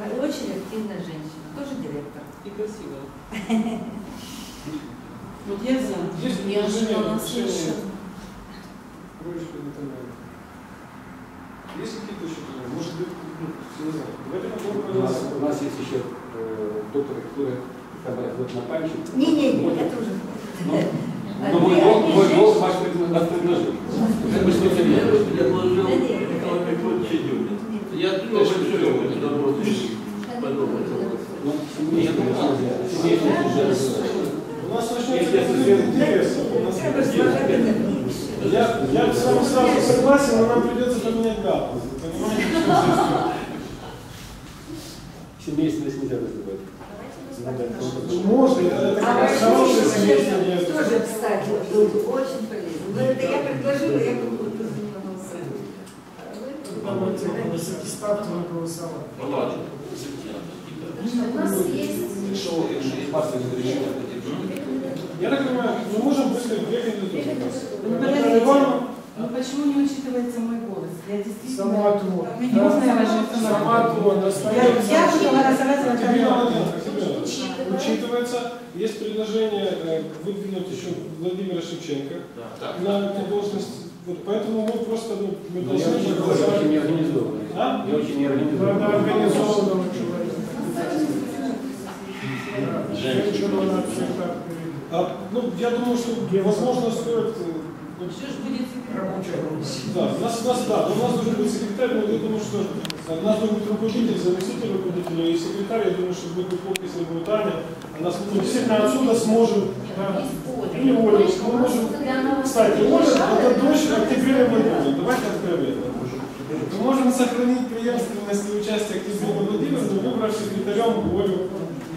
Очень активная женщина, тоже директор. И красиво. Вот я за. Есть Неожиданно Наталья. Есть какие-то еще предложения? Может быть, ну, не знаю. Давайте У нас, у нас есть еще э, доктор, который вот на память. Не-не-не, это уже. Ну, мой голос, мой голос ваш предложил. Это бы что-то Я предложил Николай Петрович. Нет. Я тоже все добро У нас начнется Если конфликт совсем- интересов. У. Я, я с вами сразу согласен, но нам придется поменять дату. Вы Понимаете, что здесь? Семейственность нельзя называть. Ну, Можно, это А как раз хорошее семейство. Тоже, кстати, очень полезно. Но это я предложила, я. Давайте високі ставки на голосування. Палату. У нас есть Якщо якщо є партія рішення, тоді Я так понимаю, мы можем быстро две кандидатуры. Ну, Наталья подождите. Ивановна, Ну почему не учитывается мой голос? Я действительно... Сама то. Можно я ложиться на Сама то, Я, настоящая. я буду голосовать за Екатерина Наталью. Владимировна, Екатерина, учитывается, есть предложение э, выдвинуть еще Владимира Шевченко Так. на эту должность. Вот поэтому мы просто ну, мы Ну, я должны очень, проголосовать. очень неорганизованный. А? Я очень Надо неорганизованный. организованного человека. Надо перейти. А, ну, я думаю, что возможно стоит. э, ну, Что ж будет Рабочая группа. Да, у нас, у нас, да, у нас должен быть секретарь, я думаю, что у нас быть руководитель, заместитель руководителя и секретарь. Я думаю, что будет неплохо, если будет Аня. Она ну, действительно отсюда сможет. Да. Или Оля. Мы можем... Кстати, Оля это дочь Октября Владимировны. Давайте откровенно. Мы можем сохранить преемственность и участие Октября Владимировны, выбрав секретарем Олю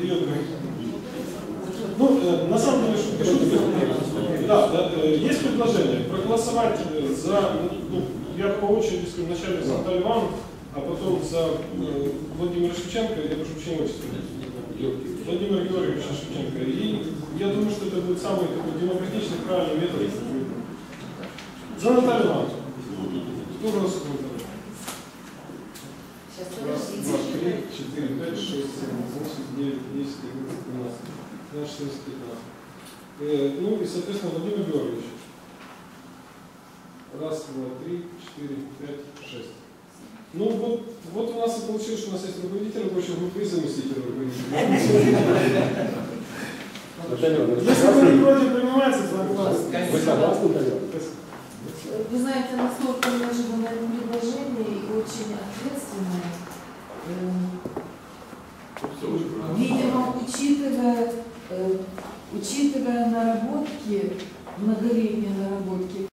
ее дочь. Ну, э, на самом деле, шутки шутки. Да, да, э, есть предложение проголосовать э, за, я по очереди скажу, вначале за Наталью Ивановну, а потом за э, Владимира Шевченко, я прошу прощения, отчество. Владимира Георгиевича Шевченко. И я думаю, что это будет самый такой демократичный, правильный метод. За Наталью Ивановну. Кто голосует за? Сейчас Раз, два, три, четыре, пять, шесть, семь, восемь, девять, десять, одиннадцать, двенадцать, тринадцать, четырнадцать, пятнадцать. Э, ну и, соответственно, Владимир Георгиевич. Раз, два, три, четыре, пять, шесть. Ну вот, вот у нас и получилось, что у нас есть руководитель рабочей группы и заместитель руководителя. Если вы не против, принимается. Вы согласны? Вы знаете, настолько неожиданное предложение и очень ответственное. Эм. Видимо, учитывая, э, учитывая наработки, многолетние наработки